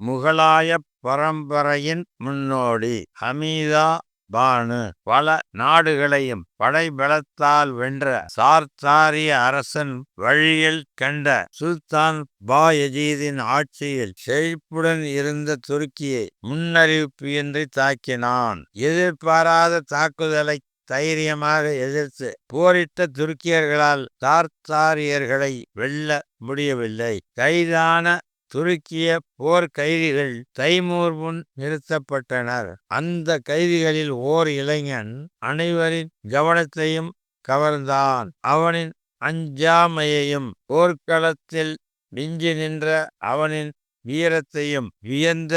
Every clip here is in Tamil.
முகலாய பரம்பரையின் முன்னோடி ஹமீதா பானு. பல நாடுகளையும் படைபலத்தால் வென்ற சார்த்தாரிய அரசன் வழியில் கண்ட சுல்தான் பாயஜீதின் ஆட்சியில் செழிப்புடன் இருந்த துருக்கியை முன்னறிவிப்பு தாக்கினான். எதிர்பாராத தாக்குதலை தைரியமாக எதிர்த்து போரிட்ட துருக்கியர்களால் தார்த்தாரியர்களை வெல்ல முடியவில்லை. கைதான துருக்கிய போர் கைதிகள் தைமூர் முன் நிறுத்தப்பட்டனர். அந்த கைதிகளில் ஓர் இளைஞன் அனைவரின் கவனத்தையும் கவர்ந்தான். அவனின் அஞ்சாமையையும் போர்க்களத்தில் மிஞ்சி நின்ற அவனின் வீரத்தையும் வியந்த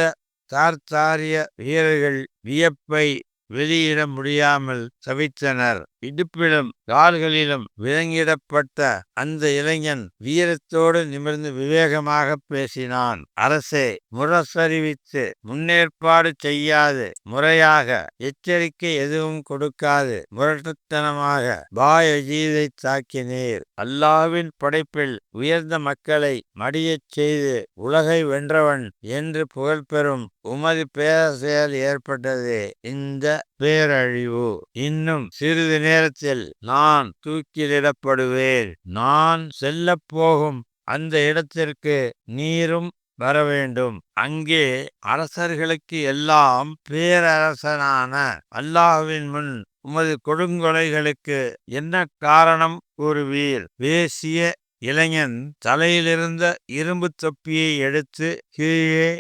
தார்த்தாரிய வீரர்கள் வியப்பை வெளியிட முடியாமல் தவித்தனர். இடுப்பிலும் கால்களிலும் விலங்கிடப்பட்ட அந்த இளைஞன் வீரத்தோடு நிமிர்ந்து விவேகமாக பேசினான். அரசே முரசறிவித்து முன்னேற்பாடு செய்யாது. முறையாக எச்சரிக்கை எதுவும் கொடுக்காது. முரட்டுத்தனமாக பாயஜீதை தாக்கினீர். அல்லாவின் படைப்பில் உயர்ந்த மக்களை மடியச் செய்து உலகை வென்றவன் என்று புகழ்பெறும் உமது பேரசையால் ஏற்பட்டது. இந்த பேரழிவு. இன்னும் சிறிது நேரத்தில் நான் தூக்கிலிடப்படுவேன். நான் செல்லப் போகும் அந்த இடத்திற்கு நீரும் வர வேண்டும் அங்கே அரசர்களுக்கு எல்லாம் பேரரசனான அல்லாஹுவின் முன் உமது கொடுங்கொலைகளுக்கு என்ன காரணம் கூறுவீர்? பேசிய இளைஞன் தலையிலிருந்த இரும்பு தொப்பியை எடுத்து கீழே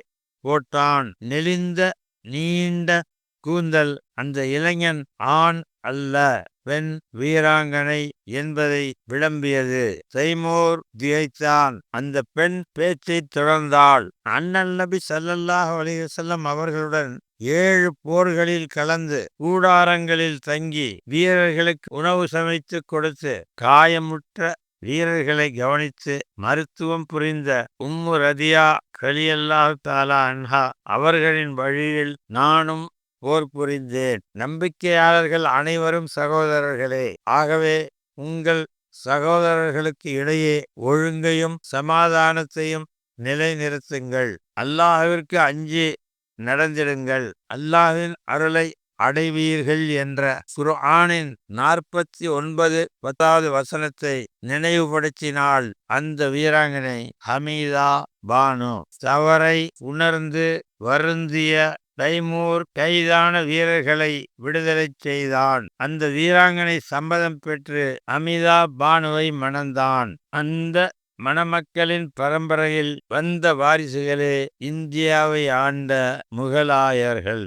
போட்டான். நெளிந்த நீண்ட கூந்தல் அந்த இளைஞன் ஆண் அல்ல பெண் வீராங்கனை என்பதை விளம்பியது. தைமோர் திகைத்தான். அந்த பெண் பேச்சை தொடர்ந்தாள் அண்ணன் நபி சல்லல்லாஹ் அலிவசல்லம் அவர்களுடன் ஏழு போர்களில் கலந்து கூடாரங்களில் தங்கி வீரர்களுக்கு உணவு சமைத்து கொடுத்து காயமுற்ற வீரர்களை கவனித்து மருத்துவம் புரிந்த உம்மு ரதியா கலியல்லாஹு தாலா அன்ஹா அவர்களின் வழியில் நானும் போர் புரிந்தேன். நம்பிக்கையாளர்கள் அனைவரும் சகோதரர்களே. ஆகவே உங்கள் சகோதரர்களுக்கு இடையே ஒழுங்கையும் சமாதானத்தையும் நிலைநிறுத்துங்கள். அல்லாஹிற்கு அஞ்சி நடந்திடுங்கள். அல்லாஹின் அருளை அடைவீர்கள் என்ற குர்ஆனின் நாற்பத்தி ஒன்பது பத்தாவது வசனத்தை நினைவுபடுத்தினால் அந்த வீராங்கனை ஹமீதா பானு தவறை உணர்ந்து வருந்திய தைமூர் கைதான வீரர்களை விடுதலை செய்தான். அந்த வீராங்கனை சம்மதம் பெற்று அமிதா பானுவை மணந்தான். அந்த மணமக்களின் பரம்பரையில் வந்த வாரிசுகளே இந்தியாவை ஆண்ட முகலாயர்கள்.